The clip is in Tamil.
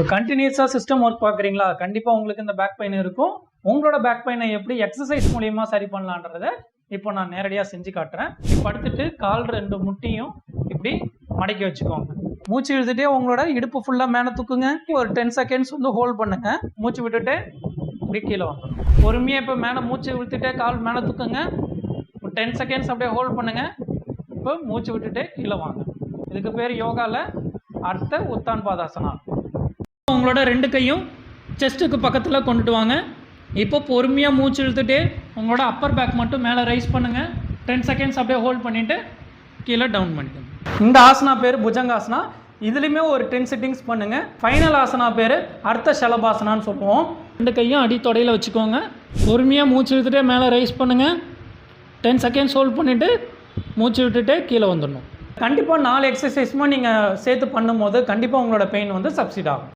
இப்போ கண்டினியூஸாக சிஸ்டம் ஒர்க் பார்க்குறீங்களா? கண்டிப்பாக உங்களுக்கு இந்த பேக் பெயின் இருக்கும். உங்களோட பேக் பெயினை எப்படி எக்ஸசைஸ் மூலியமாக சரி பண்ணலான்றத இப்போ நான் நேரடியாக செஞ்சு காட்டுறேன். படுத்துட்டு கால் ரெண்டு முட்டியும் இப்படி மடக்கி வச்சுக்கோங்க. மூச்சு இழுத்துட்டே உங்களோட இடுப்பு ஃபுல்லாக மேலே தூக்குங்க. ஒரு டென் செகண்ட்ஸ் வந்து ஹோல்ட் பண்ணுங்க. மூச்சு விட்டுட்டு இப்படி கீழே வந்துடும். பொறுமையாக இப்போ மேலே மூச்சு இழுத்துட்டே கால் மேலே தூக்குங்க. ஒரு டென் செகண்ட்ஸ் அப்படியே ஹோல்ட் பண்ணுங்க. இப்போ மூச்சு விட்டுட்டே கீழே வாங்க. இதுக்கு பேர் யோகாவில் அர்த்த உத்தான் பாதாசனா உங்களோட ரெண்டு கையும் செஸ்ட்டுக்கு பக்கத்தில் கொண்டுட்டு வாங்க. இப்போ பொறுமையாக மூச்சு இழுத்துட்டு உங்களோட அப்பர் பேக் மட்டும் மேலே ரைஸ் பண்ணுங்கள் டென் செகண்ட்ஸ் அப்படியே ஹோல்ட் பண்ணிவிட்டு கீழே டவுன் பண்ணிக்கோங்க. இந்த ஆசனா பேர் புஜங்காசனா. இதுலேயுமே ஒரு டென் செட்டிங்ஸ் பண்ணுங்கள் ஃபைனல் ஆசனா பேர் அர்த்த சலபாசனான்னு சொல்லுவோம். ரெண்டு கையும் அடி தொடையில் வச்சுக்கோங்க. பொறுமையாக மூச்சு இழுத்துட்டு மேலே ரைஸ் பண்ணுங்கள் டென் செகண்ட்ஸ் ஹோல்ட் பண்ணிவிட்டு மூச்சு விட்டுட்டு கீழே வந்துடணும். கண்டிப்பாக நாலு எக்ஸசைஸுமே நீங்கள் சேர்த்து பண்ணும்போது கண்டிப்பாக உங்களோட பெயின் வந்து சப்சிட் ஆகும்.